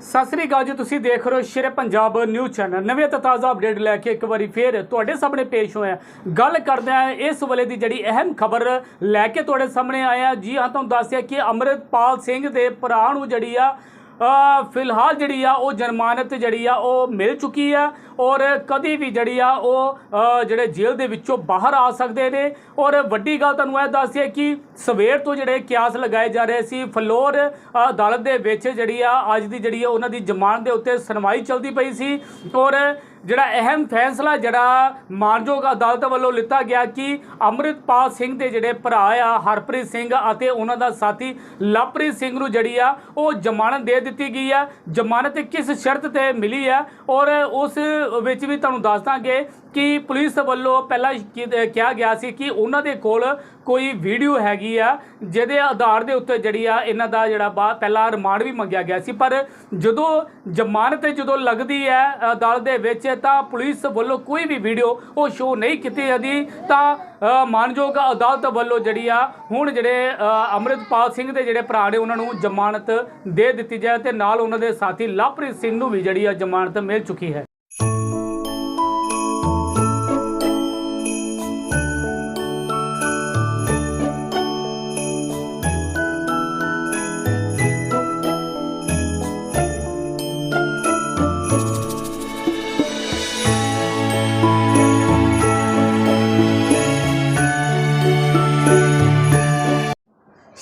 ਸਤਿ ਸ੍ਰੀ ਅਕਾਲ ਜੀ, ਤੁਸੀਂ ਦੇਖ ਰਹੇ ਹੋ ਸ਼ੇਰੇ ਪੰਜਾਬ ਨਿਊਜ਼ ਚੈਨਲ। ਨਵੇਂ ਤੇ ਤਾਜ਼ਾ ਅਪਡੇਟ ਲੈ ਕੇ ਇੱਕ ਵਾਰੀ ਫੇਰ ਤੁਹਾਡੇ ਸਾਹਮਣੇ ਪੇਸ਼ ਹੋਇਆ ਗੱਲ ਕਰਦੇ ਆ ਇਸ ਵੇਲੇ ਦੀ ਜਿਹੜੀ ਅਹਿਮ ਖਬਰ ਲੈ ਕੇ ਤੁਹਾਡੇ ਸਾਹਮਣੇ ਆਇਆ ਜੀ ਹਾਂ, ਤੁਹਾਨੂੰ ਦੱਸਿਆ ਕਿ ਅੰਮ੍ਰਿਤਪਾਲ ਸਿੰਘ ਦੇ ਭਰਾ ਨੂੰ ਜਿਹੜੀ ਆ ਫਿਲਹਾਲ ਜਿਹੜੀ ਆ, ਉਹ ਜਨਮਾਨਤ ਜਿਹੜੀ ਆ, ਉਹ ਮਿਲ ਚੁੱਕੀ ਆ ਔਰ ਕਦੀ ਵੀ ਜਿਹੜੀ ਆ, ਉਹ ਜਿਹੜੇ ਜੇਲ੍ਹ ਦੇ ਵਿੱਚੋਂ ਬਾਹਰ ਆ ਸਕਦੇ ਨੇ। ਔਰ ਵੱਡੀ ਗੱਲ ਤੁਹਾਨੂੰ ਇਹ ਦੱਸਿਆ ਕਿ ਸਵੇਰ ਤੋਂ ਜਿਹੜੇ ਕਿਆਸ ਲਗਾਏ ਜਾ ਰਹੇ ਸੀ, ਫਲੋਰ ਅਦਾਲਤ ਦੇ ਵਿੱਚ ਜਿਹੜੀ ਆ, ਅੱਜ ਦੀ ਜਿਹੜੀ ਆ, ਉਹਨਾਂ ਦੀ ਜ਼ਮਾਨਤ ਦੇ ਉੱਤੇ ਸੁਣਵਾਈ ਚੱਲਦੀ ਪਈ ਸੀ ਔਰ ਜਿਹੜਾ ਅਹਿਮ ਫੈਸਲਾ ਜਿਹੜਾ ਮਾਨਯੋਗ ਅਦਾਲਤ ਵੱਲੋਂ ਲਿੱਤਾ ਗਿਆ ਕਿ ਅੰਮ੍ਰਿਤਪਾਲ ਸਿੰਘ ਦੇ ਜਿਹੜੇ ਭਰਾ ਆ, ਹਰਪ੍ਰੀਤ ਸਿੰਘ ਅਤੇ ਉਹਨਾਂ ਦਾ ਸਾਥੀ ਲਵਪ੍ਰੀਤ ਸਿੰਘ ਨੂੰ ਜਿਹੜੀ ਆ, ਉਹ ਜ਼ਮਾਨਤ ਦੇ ਦਿੱਤੀ ਗਈ ਆ। ਜ਼ਮਾਨਤ ਕਿਸ ਸ਼ਰਤ ਤੇ ਮਿਲੀ ਆ? ਔਰ ਉਸ ਵਿੱਚ ਵੀ ਤੁਹਾਨੂੰ ਦੱਸ ਦਾਂਗੇ ਕਿ ਪੁਲਿਸ ਵੱਲੋਂ ਪਹਿਲਾਂ ਕੀ- ਕਿਹਾ ਗਿਆ ਸੀ ਕਿ ਉਹਨਾਂ ਦੇ ਕੋਲ ਕੋਈ ਵੀਡੀਓ ਹੈਗੀ ਆ ਜਿਹਦੇ ਆਧਾਰ ਦੇ ਉੱਤੇ ਜਿਹੜੀ ਆ ਇਹਨਾਂ ਦਾ ਜਿਹੜਾ ਬਾ ਪਹਿਲਾ ਰਿਮਾਂਡ ਵੀ ਮੰਗਿਆ ਗਿਆ ਸੀ। ਪਰ ਜਦੋਂ ਜ਼ਮਾਨਤ ਜਦੋਂ ਲੱਗਦੀ ਹੈ ਅਦਾਲਤ ਦੇ ਵਿੱਚ ਤਾਂ ਪੁਲਿਸ ਵੱਲੋਂ ਕੋਈ ਵੀ ਵੀਡੀਓ ਉਹ ਸ਼ੋਅ ਨਹੀਂ ਕੀਤੀ ਜਾਂਦੀ। ਤਾਂ ਮਾਨਯੋਗ ਅਦਾਲਤ ਵੱਲੋਂ ਜਿਹੜੀ ਆ ਹੁਣ ਜਿਹੜੇ ਅ, ਅੰਮ੍ਰਿਤਪਾਲ ਸਿੰਘ ਦੇ ਜਿਹੜੇ ਭਰਾ ਨੇ ਉਹਨਾਂ ਨੂੰ ਜ਼ਮਾਨਤ ਦੇ ਦਿੱਤੀ ਜਾਏ ਤੇ ਨਾਲ ਉਹਨਾਂ ਦੇ ਸਾਥੀ ਲਵਪ੍ਰੀਤ ਸਿੰਘ ਨੂੰ ਵੀ ਜਿਹੜੀ ਆ ਜ਼ਮਾਨਤ ਮਿਲ ਚੁੱਕੀ ਹੈ।